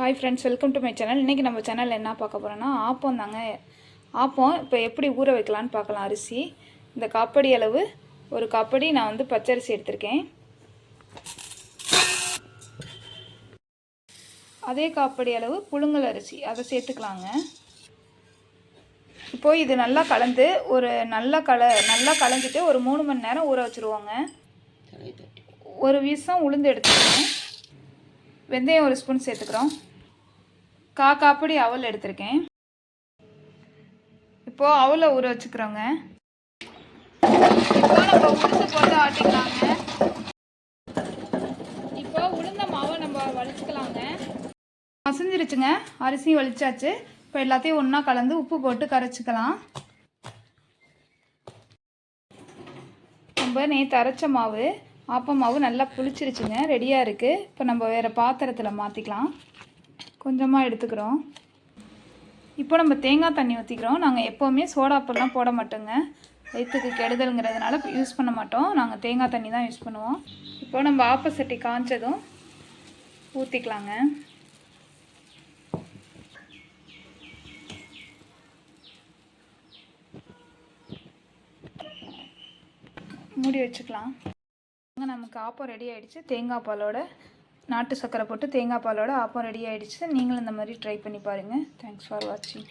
Hi friends welcome to my channel இன்றைக்கி நம்ம சேனலில் என்ன பார்க்க போகிறோன்னா ஆப்பம் தாங்க. ஆப்பம் இப்போ எப்படி ஊற வைக்கலான்னு பார்க்கலாம் அரிசி. இந்த காப்படி அளவு ஒரு காப்படி நான் வந்து பச்சரிசி எடுத்திருக்கேன். அதே காப்படி அளவு புழுங்கல் அரிசி அதை சேர்த்துக்கலாங்க. இப்போ இது நல்லா கலந்து ஒரு நல்லா கல நல்லா கலந்துட்டு ஒரு மூணு மணி நேரம் ஊற வச்சுருவோங்க. ஒரு வீசம் உளுந்து எடுத்துக்கிறேன் வெந்தயம் ஒரு ஸ்பூன் சேர்த்துக்கிறோம். கா காப்படி அவல் எடுத்திருக்கேன். இப்போது அவலை ஊற வச்சுக்கிறோங்க. இப்போ நம்ம உளுந்து போட்டு ஆட்டிக்கலாங்க. இப்போ உளுந்த மாவை நம்ம வலிச்சுக்கலாங்க மசிஞ்சிருச்சுங்க. அரிசியும் வலிச்சாச்சு இப்போ எல்லாத்தையும் ஒன்றா கலந்து உப்பு போட்டு கரைச்சிக்கலாம். நம்ம நேற்று அரைச்ச மாவு ஆப்ப மாவு நல்லா புளிச்சிருச்சுங்க. ரெடியாக இருக்குது இப்போ நம்ம வேறு பாத்திரத்தில் மாற்றிக்கலாம் கொஞ்சமாக எடுத்துக்கிறோம். இப்போ நம்ம தேங்காய் தண்ணி ஊற்றிக்கிறோம் நாங்கள் எப்போவுமே சோடாப்பெல்லாம் போட மாட்டோங்க. வயிற்றுக்கு கெடுதலுங்கிறதுனால யூஸ் பண்ண மாட்டோம். நாங்கள் தேங்காய் தண்ணி தான் யூஸ் பண்ணுவோம். இப்போ நம்ம ஆப்போசிட்டி காய்ச்சதும் ஊற்றிக்கலாங்க மூடி வச்சுக்கலாம். நமக்கு ஆப்பம் ரெடி ஆகிடுச்சு தேங்காய் பாலோட நாட்டு சர்க்கரை போட்டு தேங்காய் பாலோட ஆப்பம் ரெடி ஆகிடுச்சு நீங்களும் இந்த மாதிரி ட்ரை பண்ணி பாருங்கள் தேங்க்ஸ் ஃபார் வாட்சிங்